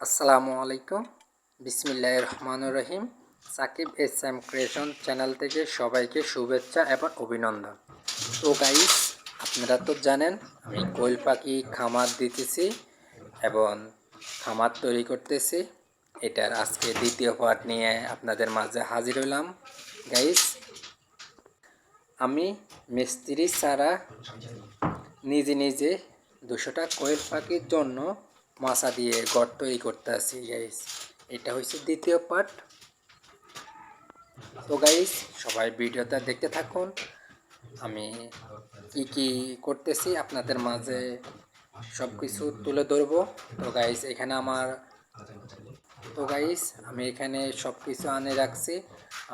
আসসালামু আলাইকুম। বিসমিল্লাহ রহমান রহিম। Sakib S M creation channel থেকে সবাইকে শুভেচ্ছা এবং অভিনন্দন। তো গাইস আপনারা তো জানেন, আমি কোয়েল পাখি খামার দিতেছি এবং খামার তৈরি করতেছি। এটার আজকে দ্বিতীয় পার্ট নিয়ে আপনাদের মাঝে হাজির হলাম গাইস আমি মিস্ত্রি ছাড়া নিজে নিজে দুশোটা কোয়েল পাখির জন্য মাছা দিয়ে ঘর তৈরি করতে আসি গাইস এটা হচ্ছে দ্বিতীয় পার্ট। তো গাইস সবাই ভিডিওটা দেখতে থাকুন। আমি কি কি করতেছি আপনাদের মাঝে সব কিছু তুলে ধরবো। তো গাইস এখানে আমার তো গাইস আমি এখানে সব কিছু আনে রাখছি।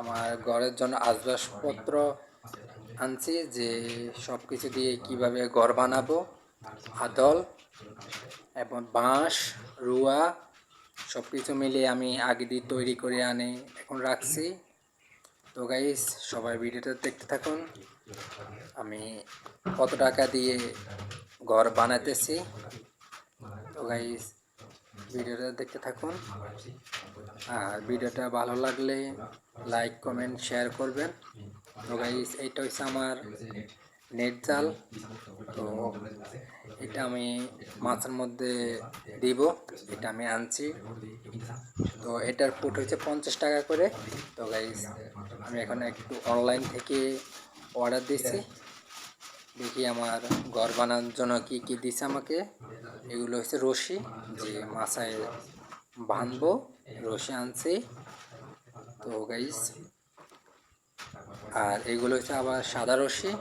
আমার ঘরের জন্য আসবাবপত্র আনছি যে সব কিছু দিয়ে কীভাবে ঘর বানাবো। আদল এবং বাঁশ, রুয়া সব কিছু মিলিয়ে আমি আগে দিয়ে তৈরি করে আনি, এখন রাখছি। তো গাইস সবাই ভিডিওটা দেখতে থাকুন। আমি কত টাকা দিয়ে ঘর বানাতেছি? তো গাইস ভিডিওটা দেখতে থাকুন। আর ভিডিওটা ভালো লাগলে লাইক কমেন্ট শেয়ার করবেন। তো গাইস এইটা হচ্ছে আমার নেট জাল। তো এটা আমি মাছের মধ্যে দিব, এটা আমি আনছি। তো এটার ফুট হচ্ছে পঞ্চাশ টাকা করে। তো গাইস আমি এখন একটু অনলাইন থেকে অর্ডার দিয়েছি দেখি আমার ঘর বানানোর জন্য কী কী দিছে আমাকে। এগুলো হচ্ছে রশি, যে মাছায় বাঁধবো রশি আনছি। তো গাইস আর এগুলো হচ্ছে আবার সাদা রশি।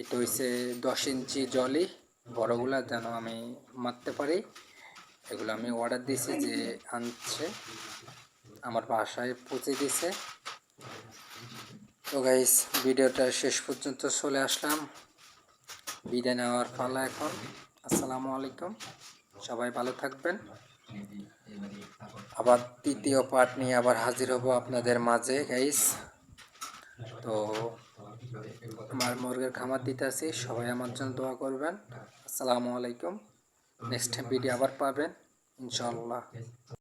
এটা হচ্ছে দশ ইঞ্চি জলই বড়গুলা যেন আমি মারতে পারি। এগুলো আমি অর্ডার দিয়েছি যে আনছে। আমার বাসায় পৌঁছে দিছে তো গাইস ভিডিওটা শেষ পর্যন্ত চলে আসলাম। বিদায় নেওয়ার পালা এখন। আসসালামু আলাইকুম। সবাই ভালো থাকবেন। আবার তৃতীয় পার্ট নিয়ে আবার হাজির হব আপনাদের মাঝে গাইস তো আমার মুরগের খামার দিতে আছি সবাই আমার জন্য দোয়া করবেন। আসসালামু আলাইকুম। নেক্সট ভিডিও আবার পাবেন ইনশাল্লাহ